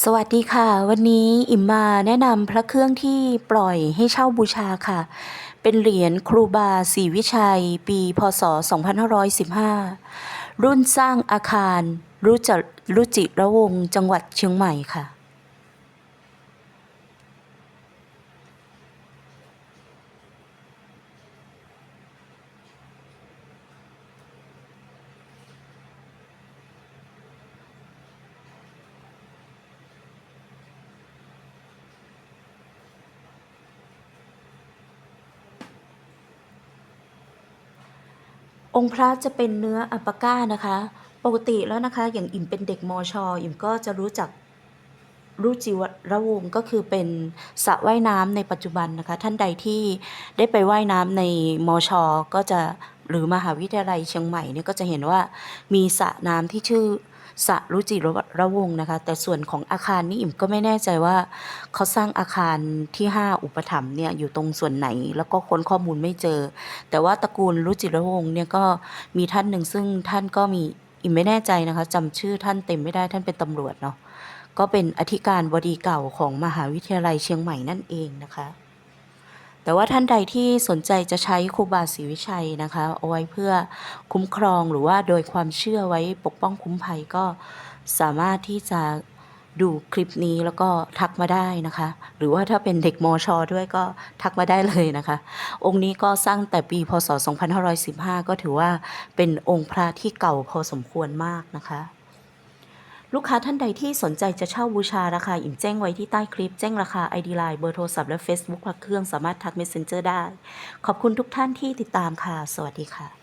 สวัสดีค่ะ วันนี้อิมมาแนะนำพระเครื่องที่ปล่อยให้เช่าบูชาค่ะ เป็นเหรียญครูบาศรีวิชัย ปีพศ 2515 รุ่นสร้างอาคารรุจรุจิระวงจังหวัดเชียงใหม่ค่ะ องค์พระจะเป็นเนื้ออัปาก้านะคะ ปกติแล้วนะคะ อย่างอิ่มเป็นเด็กมอชออิ่มก็จะรู้จักรู้จิวระวงก็คือเป็นสระว่ายน้ำในปัจจุบันนะคะ ท่านใดที่ได้ไปว่ายน้ำในมอชอก็จะหรือมหาวิทยาลัยเชียงใหม่เนี่ยก็จะเห็นว่ามีสระน้ำที่ชื่อ สระรุจิระวงศ์นะคะ แต่ส่วนของอาคารนี่อิ่มก็ไม่แน่ใจว่าเขาสร้างอาคารที่ 5 อุปถัมภ์เนี่ยอยู่ตรงส่วนไหน แล้วก็ค้นข้อมูลไม่เจอ แต่ว่าตระกูลรุจิระวงศ์เนี่ยก็มีท่านหนึ่งซึ่งท่านก็มีอิมไม่แน่ใจนะคะจำชื่อท่านเต็มไม่ได้ท่านเป็นตำรวจเนาะก็เป็นอธิการบดีเก่าของมหาวิทยาลัยเชียงใหม่นั่นเองนะคะ แต่ว่าท่านใดที่สนใจจะใช้ครูบาศรีวิชัยนะคะเอาไว้เพื่อคุ้มครองหรือว่าโดยความเชื่อไว้ปกป้องคุ้มภัยก็สามารถที่จะดูคลิปนี้แล้วก็ทักมาได้นะคะ หรือว่าถ้าเป็นเด็กมอชอด้วยก็ทักมาได้เลยนะคะ องค์นี้ก็สร้างแต่ปีพศ 2515 ก็ถือว่าเป็นองค์พระที่เก่าพอสมควรมากนะคะ ลูกค้าท่านใดที่สนใจจะเช่าบูชาราคาอิ่มแจ้งไว้ที่ใต้คลิป แจ้งราคา ID Line เบอร์โทรศัพท์และ Facebook พักเครื่องสามารถทัก Messenger ได้ ขอบคุณทุกท่านที่ติดตามค่ะ สวัสดีค่ะ